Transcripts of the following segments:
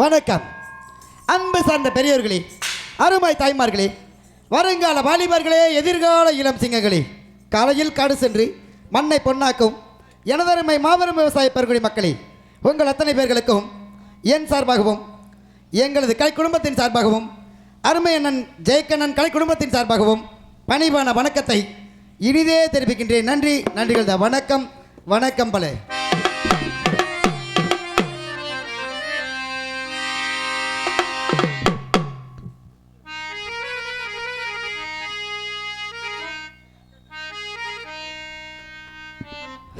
வணக்கம். அன்பு சார்ந்த பெரியோர்களே அருமை தாய்மார்களே வருங்கால வாலிபர்களே எதிர்கால இளம் சிங்கங்களே காலையில் காடு சென்று மண்ணை பொன்னாக்கும் எனதருமை மாபெரும் விவசாய பெருங்குடி மக்களே உங்கள் அத்தனை பேர்களுக்கும் என் சார்பாகவும் எங்களது கலை குடும்பத்தின் சார்பாகவும் அருமை அண்ணன் ஜெயக்கண்ணன் கலை குடும்பத்தின் சார்பாகவும் பணிவான வணக்கத்தை இனிதே தெரிவிக்கின்றேன். நன்றி நன்றிகள் வணக்கம் வணக்கம் பலே.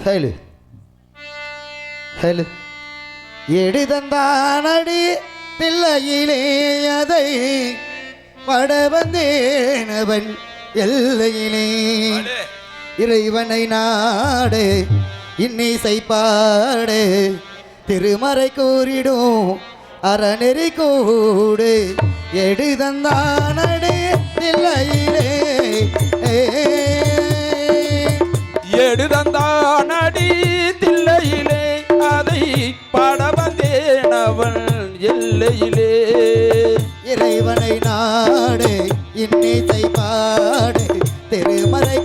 ஹேலு. ஹேலு. எடுதந்தானடி பிள்ளையிலே அதை பட வந்தேனவன் எல்லையிலே. இறைவனை நாடு இன்னிசை பாடு. திருமறை கூறிடும் அறநெறி கூடு. எடுதந்தானடி பிள்ளையிலே ஏ. இன்னிசை பாடு. திருமறை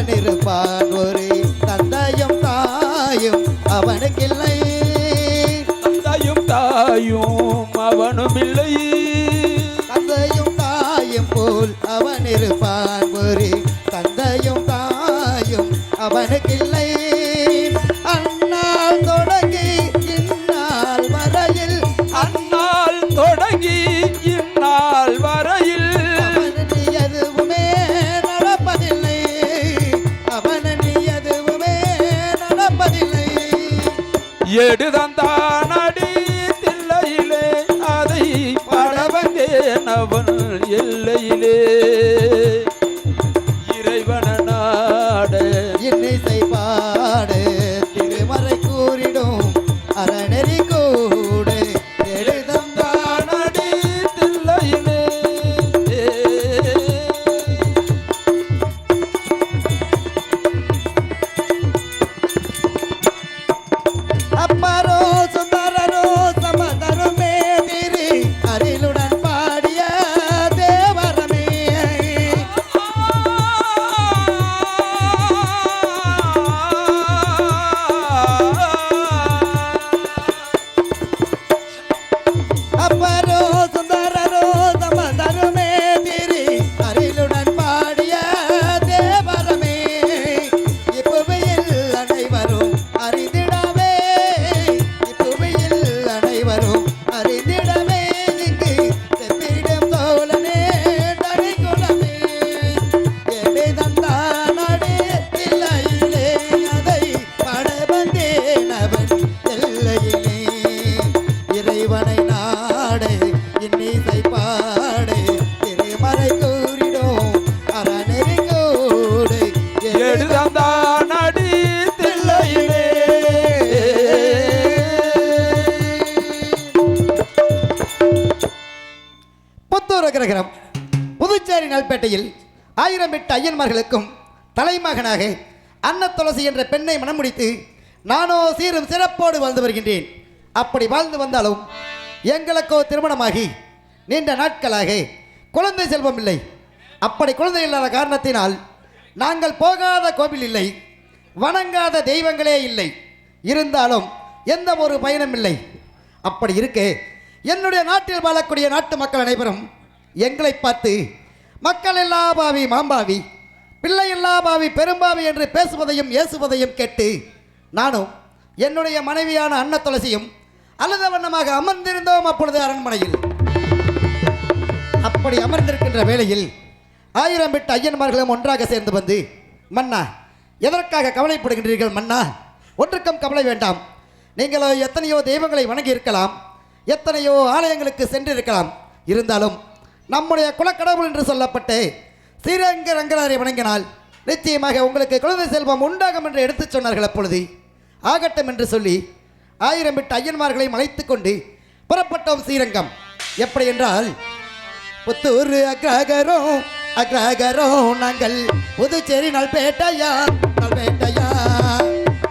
அவன் இருப்பான் ஒரு தந்தையும் தாயும் அவனுக்கில்லை. தந்தையும் தாயும் அவனும் இல்லை தந்தையும் தாயும் போல் அவன் இருப்பான் ஒரு எல்லையிலே புத்தூர் கிரகரம் புதுச்சேரி நல்பேட்டையில் ஆயிரம் எட்டு ஐயன்மார்களுக்கும் தலைமகனாக அன்ன துளசி என்ற பெண்ணை மனம் முடித்து நானோ சீரும் சிறப்போடு வாழ்ந்து வருகின்றேன். அப்படி வாழ்ந்து வந்தாலும் எங்களுக்கோ திருமணமாகி நீண்ட நாட்களாக குழந்தை செல்வம் இல்லை. அப்படி குழந்தை இல்லாத காரணத்தினால் நாங்கள் போகாத கோவில் இல்லை வணங்காத தெய்வங்களே இல்லை. இருந்தாலும் எந்த ஒரு பயனும் இல்லை. அப்படி இருக்கு என்னுடைய நாட்டில் வாழக்கூடிய நாட்டு மக்கள் அனைவரும் எங்களை பார்த்து மக்கள் எல்லா பாவி மாம்பாவி பிள்ளை எல்லா பாவி பெரும்பாவி என்று பேசுவதையும் ஏசுவதையும் கேட்டு நானும் என்னுடைய மனைவியான அன்ன துளசியும் அழுத வண்ணமாக அமர்ந்திருந்தோம் அப்பொழுது அரண்மனையில். அப்படி அமர்ந்திருக்கின்ற வேளையில் ஆயிரம் விட்டு ஐயன்மார்களும் ஒன்றாக சேர்ந்து வந்து மன்னா எதற்காக கவலைப்படுகின்றீர்கள் மன்னா? ஒன்றுக்கும் கவலை வேண்டாம். நீங்களோ எத்தனையோ தெய்வங்களை வணங்கி இருக்கலாம் எத்தனையோ ஆலயங்களுக்கு சென்றிருக்கலாம். இருந்தாலும் நம்முடைய குலக்கடவுள் என்று சொல்லப்பட்டு ஸ்ரீரங்க ரங்கநாதரை வணங்கினால் நிச்சயமாக உங்களுக்கு குழந்தை செல்வம் உண்டாகும் என்று எடுத்துச் சொன்னார்கள் அப்பொழுது. ஆகட்டும் என்று சொல்லி ஆயிரம் எட்டு ஐயன்மார்களையும் அழைத்துக் கொண்டு புறப்பட்டோம் ஸ்ரீரங்கம். எப்படி என்றால் புத்தூர் அக்ரகரோ அக்ரகரோ நாங்கள் புதுச்சேரி நல்பேட்டையா நல்பேட்டையா?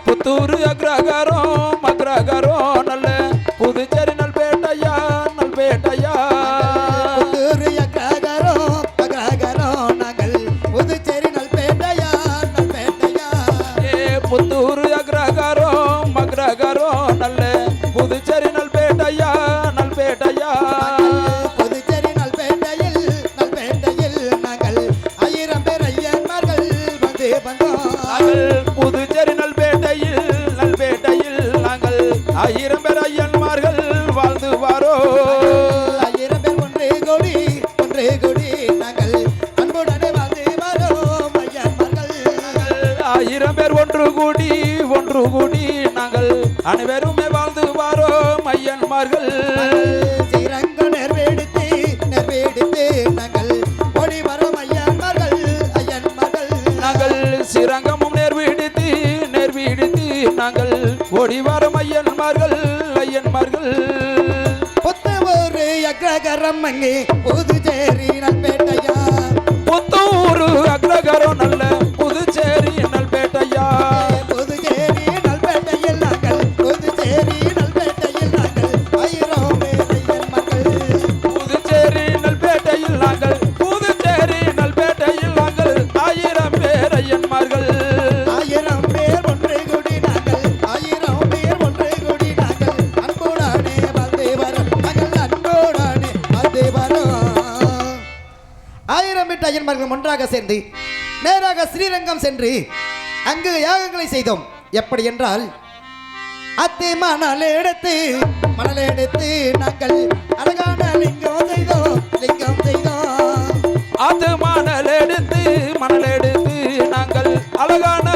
புத்தூர் அக்ரகரோ அக்ரகரோ நல்ல புதுச்சேரி சிரங்கமும் நேர்விடுத்து நேர்விடுத்து நாங்கள் ஓடி வாரோம் ஐயன்மார்கள் ஐயன்மார்கள் புத்த ஒரு அக்ர அக்ரகரம் அங்கே புதுச்சேரி நல்பேட்டையா புத்தூரு அக்ரகரம் நல்ல நேராக ஸ்ரீரங்கம் சென்று அங்கு யாகங்களை செய்தோம். எப்படி என்றால் அத்தை மணல் எடுத்து மணல் எடுத்து நாங்கள் அழகான லிங்கம் செய்தோம் லிங்கம் செய்தோம். அது மணல் எடுத்து மணல் எடுத்து நாங்கள் அழகான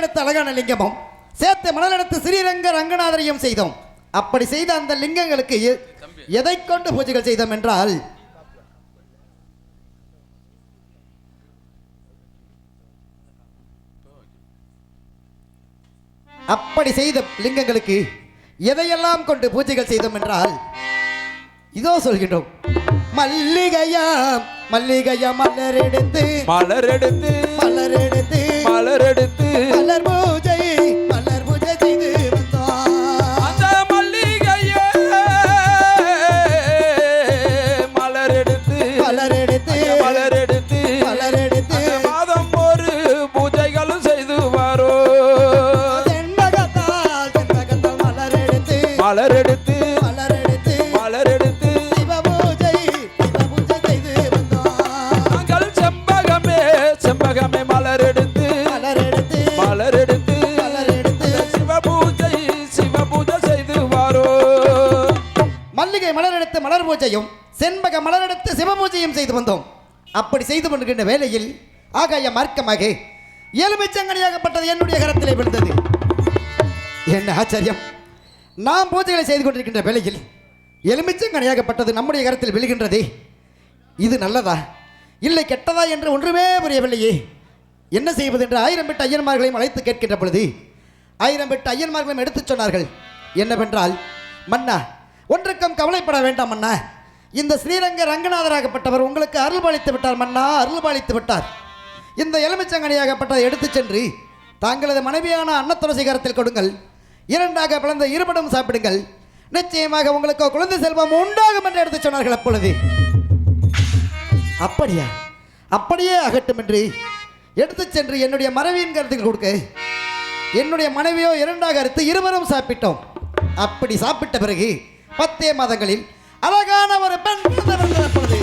மணலெடுத்த அழகான லிங்கமும் சேர்த்து மணலெடுத்து ஸ்ரீரங்க ரங்கநாதரையும் செய்தோம். அப்படி செய்த அந்த லிங்கங்களுக்கு எதை கொண்டு பூஜைகள் செய்தோம் என்றால் அப்படி செய்த லிங்கங்களுக்கு எதையெல்லாம் கொண்டு பூஜைகள் செய்தோம் என்றால் இதோ சொல்கின்றோம். மல்லிகையாம் மல்லிகையா மலர் எடுத்து மலர் எடுத்து மலர் எடுத்து மலர் எடுத்து மலர் பூஜை மலர் பூஜை பூஜையும் செண்பக மலரெடுத்து சிவபூஜையும் செய்து வந்தோம். அப்படி செய்து கொண்டிருக்கின்ற வேளையில் ஆகாய மார்க்கமாக எலுமிச்சங்கனியாகப்பட்டது என்னுடைய கரத்திலே விழுந்தது. என்ன ஆச்சரியம்? நாம் பூஜைகளை செய்து கொண்டிருக்கின்ற வேளையில் எலுமிச்சங்கனியாகப்பட்டது நம்முடைய கரத்தில் விழுகின்றதே. இது நல்லதா? இல்லை கெட்டதா என்று ஒன்றுமே புரியவில்லையே. என்ன செய்வது என்று ஆயிரம் பெட்டு ஐயன்மார்களையும் அழைத்து கேட்கின்ற பொழுது ஆயிரம் பெட்டு ஐயன்மார்களையும் எடுத்துச் சொன்னார்கள் என்னவென்றால் மன்னா ஒன்றுக்கும் கவலைப்பட வேண்டாம் அண்ணா. இந்த ஸ்ரீரங்க ரங்கநாதராகப்பட்டவர் உங்களுக்கு அருள் பாலித்து விட்டார் மன்னா. அருள் பாலித்து விட்டார். இந்த எலுமிச்சங்கனியாகப்பட்டதை எடுத்துச் சென்று தாங்களது மனைவியான அன்னத்துளசி கரத்தில் கொடுங்கள். இரண்டாக பிளந்த இருபடும் சாப்பிடுங்கள். நிச்சயமாக உங்களுக்கு குழந்தை செல்வம் உண்டாகும் என்று எடுத்துச் சொன்னார்கள் அப்பொழுது. அப்படியா? அப்படியே அகட்டும் என்று எடுத்துச் சென்று என்னுடைய மனைவியின் கருத்தில் கொடுக்க என்னுடைய மனைவியோ இரண்டாக அறுத்து இருவரும் சாப்பிட்டோம். அப்படி சாப்பிட்ட பிறகு பத்தே மாதங்களில் அழகான ஒரு பெண் பிறந்தது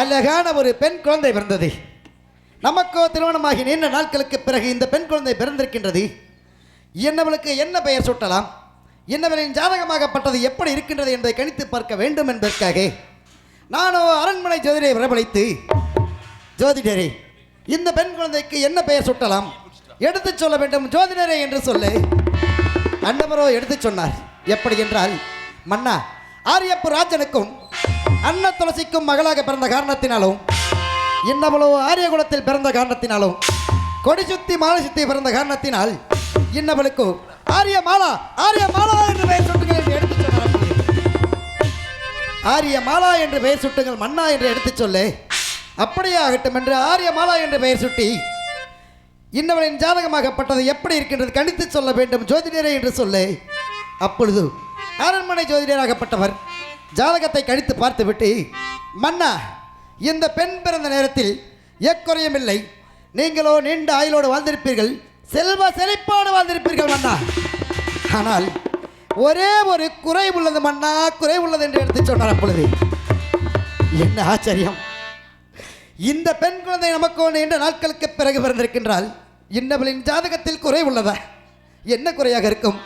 அழகான ஒரு பெண் குழந்தை பிறந்தது. நமக்கோ திருமணமாகி நீண்ட நாட்களுக்கு பிறகு இந்த பெண் குழந்தை பிறந்திருக்கின்றது. என்னவளுக்கு என்ன பெயர் சூட்டலாம்? என்னவளின் ஜாதகமாகப்பட்டது எப்படி இருக்கின்றது என்பதை கணித்து பார்க்க வேண்டும் என்பதற்காக நானோ அரண்மனை ஜோதிடரை வரவழைத்து ஜோதிடரே இந்த பெண் குழந்தைக்கு என்ன பெயர் சூட்டலாம்? எடுத்துச் சொல்ல வேண்டும். ஜோதிடரே என்று சொல்லு. அன்னவரோ எடுத்துச் சொன்னார். எப்படி என்றால் மன்னா ஆரியப்பு ராஜனுக்கும் அன்ன துளசிக்கும் மகளாக பிறந்த காரணத்தினாலும் இன்னவளோ ஆரியகுலத்தில் பிறந்த காரணத்தினாலும் கொடி சுத்தி மாலை சுத்தி பிறந்த காரணத்தினால் இன்னவளுக்கு ஆரிய மாலா ஆரிய மாலா என்று பெயர் சுட்டுங்கள் என்று எடுத்துச் சொன்னார். ஆரிய மாலா என்று பெயர் சுட்டுங்கள் மன்னா என்று எடுத்துச் சொல்லு. அப்படியே ஆகட்டும் என்று ஆரிய மாலா என்று பெயர் சுட்டி இன்னவனின் ஜாதகமாகப்பட்டது எப்படி இருக்கின்றது கணித்து சொல்ல வேண்டும் ஜோதிடரே என்று சொல்லு. அப்பொழுது அரண்மனை ஜோதிடராகப்பட்டவர் ஜாதகத்தை கணித்து பார்த்துவிட்டு மன்னா இந்த பெண் பிறந்த நேரத்தில் எக்குறையும் இல்லை. நீங்களோ நீண்ட ஆயுளோடு வாழ்ந்திருப்பீர்கள். செல்வ செழிப்போடு வாழ்ந்திருப்பீர்கள் மன்னா. ஆனால் ஒரே ஒரு குறை உள்ளது மன்னா குறை உள்ளது என்று எடுத்து சொன்னார் அப்பொழுது. என்ன ஆச்சரியம். இந்த பெண் குழந்தை நமக்கு நீண்ட நாட்களுக்கு பிறகு பிறந்திருக்கின்றால் இன்னவளின் ஜாதகத்தில் குறை உள்ளதா? என்ன குறையாக இருக்கும்?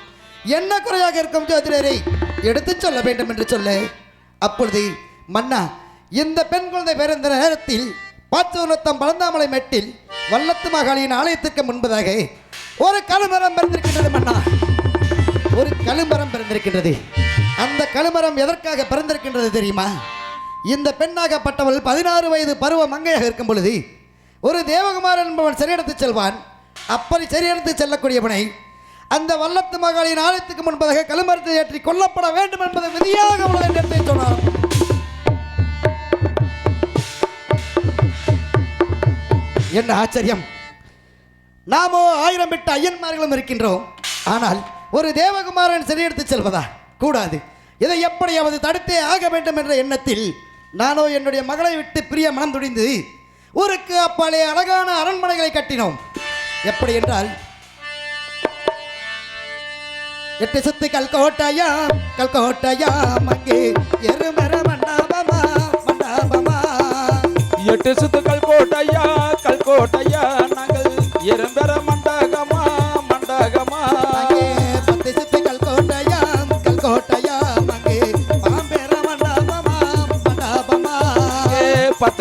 என்ன குறையாக இருக்கும் ஜோதிடரை? எடுத்துச் சொல்ல வேண்டும் என்று சொல்ல. அப்பொழுது மன்னா இந்த பெண் குழந்தை பிறந்த நேரத்தில் பாச்சூர்ணத்தம் பழந்தாமலை மெட்டில் வல்லத்து மகாளியின் ஆலயத்திற்கு முன்பதாக ஒரு கழுமரம் பிறந்திருக்கின்றது மன்னா. ஒரு கழுமரம் பிறந்திருக்கின்றது. அந்த கழுமரம் எதற்காக பிறந்திருக்கின்றது தெரியுமா? இந்த பெண்ணாகப்பட்டவள் பதினாறு வயது பருவ மங்கையாக இருக்கும் பொழுது ஒரு தேவகுமாரன் என்பவன் சிறையெடுத்து செல்வான். அப்படி சிறையெடுத்து செல்லக்கூடியவனை அந்த வல்லத்து மகளின் ஆலயத்துக்கு முன்பதாக கழுமரத்தை ஏற்றி கொல்லப்பட வேண்டும் என்பது விதியாக உள்ள நிறுத்தி சொன்னார்? என்ன ஆச்சரியம்? நாமோ ஆயிரம் விட்டு ஐயன்மார்களும் இருக்கின்றோம். ஆனால் ஒரு தேவகுமாரன் சிறையெடுத்து செல்வதா? கூடாது. இதை எப்படியாவது தடுத்தே ஆக வேண்டும் என்ற எண்ணத்தில் நானோ என்னுடைய மகளை விட்டு பிரிய மனம் துடிந்து ஊருக்கு அப்பாலே அழகான அரண்மனைகளை கட்டினோம். எப்படி என்றால் எட்டு சுத்து கல்கோட்டையா கல்கோட்டையா அங்கே எருமர மண்டாபமா மண்டாபமா. எட்டு சுத்து கல்கோட்டையா கல்கோட்டையா நாங்கள் இரும்பெற மண்டகமா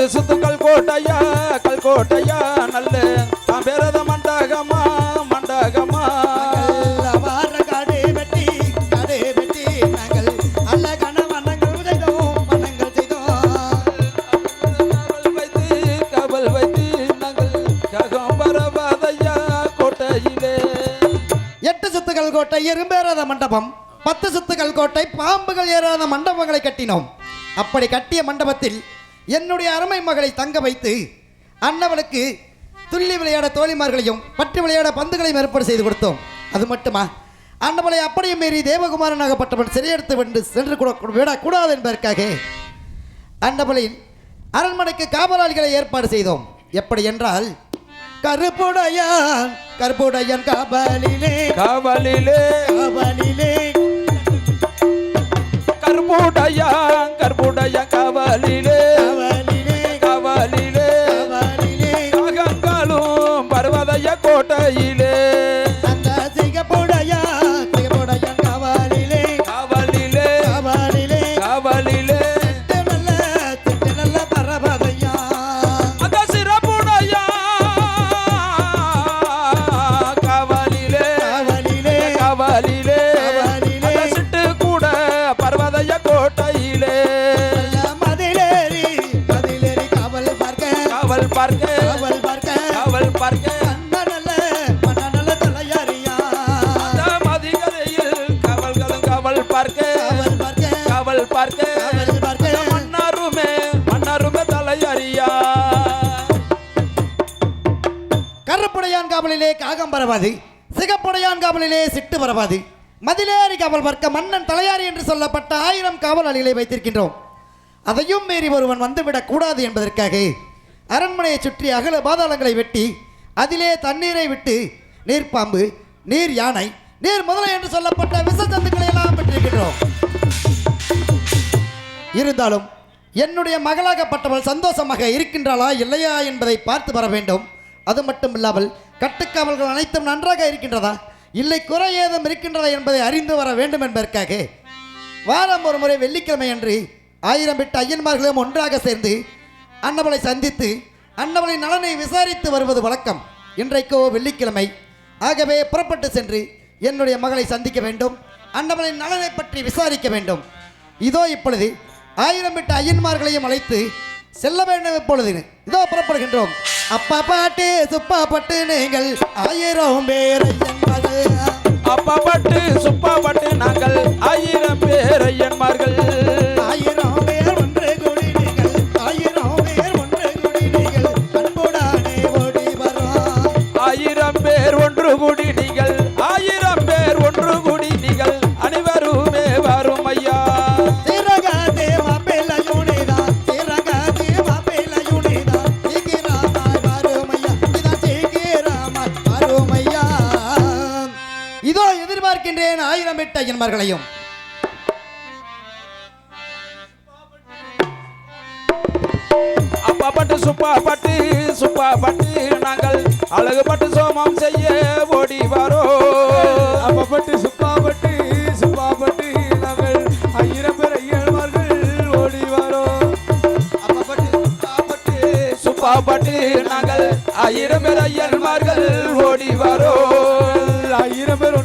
சுத்து சுத்து கல்கோட்டையா? கல்கோட்டையா? நல்ல பேரத மண்டகமா? மண்டகமா? எட்டு கோட்டை எறும்பேறாத மண்டபம் பத்து சுத்துகள் கோட்டை பாம்புகள் ஏறாத மண்டபங்களை கட்டினோம். அப்படி கட்டிய மண்டபத்தில் என்னுடைய அருமை மகளை தங்க வைத்து அன்னவளுக்கு துள்ளி விளையாட தோழிமார்களையும் பட்டு விளையாட பந்துகளையும் ஏற்பாடு செய்து கொடுத்தோம். அது மட்டுமா? அன்னவளை அப்படியே மீறி தேவகுமாரனாகப்பட்டவன் சிறையெடுத்து வந்து சென்று கூட விடக்கூடாது என்பதற்காக அன்னவளின் அரண்மனைக்கு காவலாளிகளை ஏற்பாடு செய்தோம். எப்படி என்றால் கருப்புடையான் கருப்புடையன் காவலிலே காவலிலே. காவலிலே கர்புடைய கர்புடைய கவலிலே. காவலிலே காவல் பார்க்க மன்னன் தலையாரி என்று சொல்லப்பட்ட ஆயிரம் காவலாளிகளை வைத்திருக்கின்றோம். அதையும் மீறி ஒருவன் வந்துவிடக் கூடாது என்பதற்காக அரண்மனையை சுற்றி அகல பாதாளங்களை வெட்டி அதிலே தண்ணீரை விட்டு நீர்ப்பாம்பு நீர் யானை நீர் முதலை என்று சொல்லப்பட்ட விஷ எல்லாம் பெற்றிருக்கின்றோம். இருந்தாலும் என்னுடைய மகளாகப்பட்டவள் சந்தோஷமாக இருக்கின்றாளா இல்லையா என்பதை பார்த்து வர வேண்டும். அது மட்டும் இல்லாமல் கட்டுக்காவல்கள் அனைத்தும் நன்றாக இருக்கின்றதா? இல்லை குறை ஏதும் இருக்கின்றதா என்பதை அறிந்து வர வேண்டும் என்பதற்காக வாரம் ஒரு முறை வெள்ளிக்கிழமை அன்று ஆயிரம் விட்டு ஐயன்மார்களும் ஒன்றாக சேர்ந்து அன்னவளை சந்தித்து அன்னவளின் நலனை விசாரித்து வருவது வழக்கம். இன்றைக்கோ வெள்ளிக்கிழமை. ஆகவே புறப்பட்டு சென்று என்னுடைய மகளை சந்திக்க வேண்டும் அன்னவளின் நலனை பற்றி விசாரிக்க வேண்டும். இதோ இப்பொழுது ஆயிரம் விட்டு ஐயன்மார்களையும் அழைத்து செல்ல வேண்டும் இப்பொழுது. இதோ புறப்படுகின்றோம். அப்பா பாட்டு சுப்பா பட்டு நீங்கள் ஆயிரம் பேர் ஐயன் அப்பா பட்டு சுப்பா பட்டு நாங்கள் ஆயிரம் பேர் ஐயன்மார்கள். ஐயன்மார்களையும் அப்பா பட்டு சுப்பா பட்டு சுப்பா பட்டு நாங்கள் அழகுபட்டு சோமம் செய்ய ஓடி வரோ அப்பப்பட்டு சுப்பாப்பட்டு சுப்பாப்பட்டு நாங்கள் ஆயிரம் பேர் ஐயன்மார்கள் ஓடி வரோம். சுப்பாப்பட்டு நாங்கள் ஆயிரம் பேர் ஐயன்மார்கள் ஓடி வரோ ஆயிரம் பேர்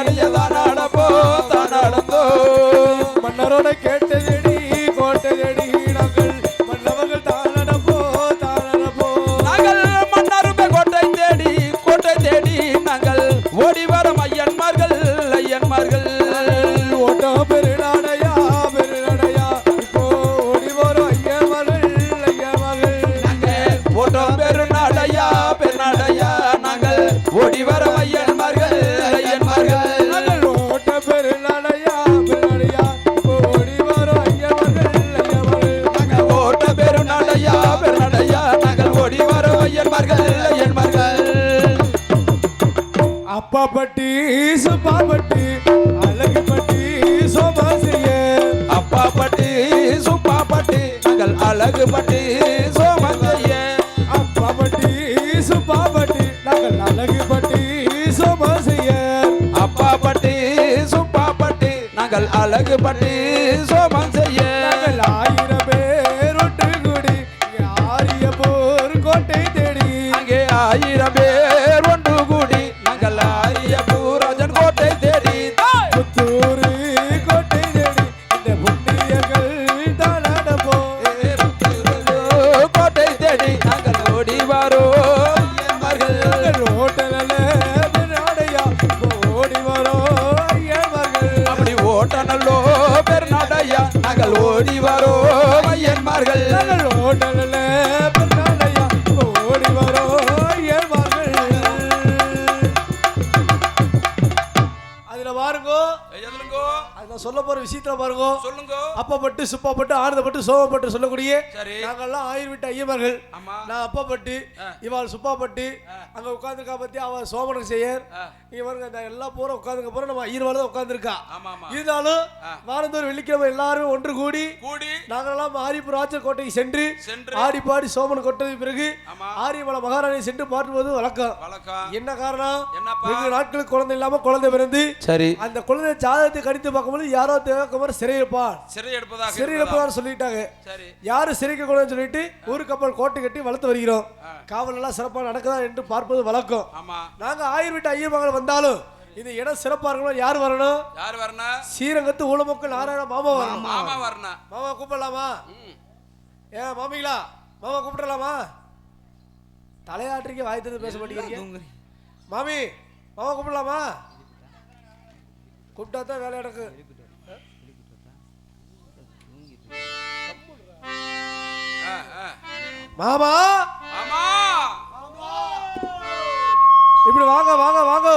பொடி பட்டி அழகு பட்டி சோமா செய்ய. அப்பா பட்டி சுப்பா பட்டி நாங்கள் அழகு பட்டி சோமந்தைய அப்பா பட்டி சுப்பா பட்டி நாங்கள் அழகு பட்டி சோமா செய்ய. அப்பா பட்டி சுப்பா பட்டி நாங்கள் அழகு பட்டி ஐயன்மார்கள் சொல்ல போற விஷயத்துல பாருங்கோ. சொல்லுங்க. அப்பப்பட்டு சுப்பாப்பட்டு ஆனந்தப்பட்டு சோமப்பட்டு சொல்லக்கூடிய. நாங்கெல்லாம் ஆயுர் விட்டு ஐயமர்கள் ஆமா. நான் அப்பப்பட்டு இவாள் சுப்பாப்பட்டு அங்க உட்காந்துருக்கா பத்தி அவ சோமனுக்கு செய்யர். இங்க பாருங்க இந்த எல்லா பூரா உட்காந்துருக்க பூரா நம்ம ஐயர் தான் உட்காந்துருக்கா இருந்தாலும் வாரந்தோறும் வெள்ளிக்கிழமை எல்லாருமே ஒன்று கூடி கூடி. நாங்கெல்லாம் ஆரிப்பு ராஜர் கோட்டைக்கு சென்று சென்று. ஆடி பாடி சோமன் கொட்டது பிறகு. ஆரியமலை மகாராணி சென்று பாட்டுவது வழக்கம். என்ன காரணம்? நாட்களுக்கு குழந்தை இல்லாம குழந்தை பிறந்து சரி. அந்த குழந்தை ஜாதகத்தை கடித்து பார்க்கும்போது யாரோ தேவக்குமார் சிறையிருப்பான் சிறை எடுப்பதாக சொல்லிட்டாங்க. சரி. யாரும் சிறைக்க கூடாதுன்னு சொல்லிட்டு ஊரு கப்பல் கோட்டை கட்டி வளர்த்து வருகிறோம். காவல் எல்லாம் சிறப்பாக நடக்குதா என்று பார்ப்பது வழக்கம். ஆமா. நாங்க ஆயிரம் விட்டு ஐயமகள் வந்தாலும் இந்த இடம் சிறப்பா இருக்கணும் யார் வரணும்? யார் வரணும்? ஸ்ரீரங்கத்து ஊழமக்கள் நாராயண மாமா வரணும். மாமா வரணும். மாமா கூப்பிடலாமா? ஏன் மாமிங்களா மாமா கூப்பிடலாமா? வாய் தந்து பேச மாட்டேங்கிறீங்க. மாமி மாமா கூப்பிடலாமா? கூப்பிட்டா தான் வேலை எனக்கு மாமா? இப்படி வாங்க வாங்க வாங்க.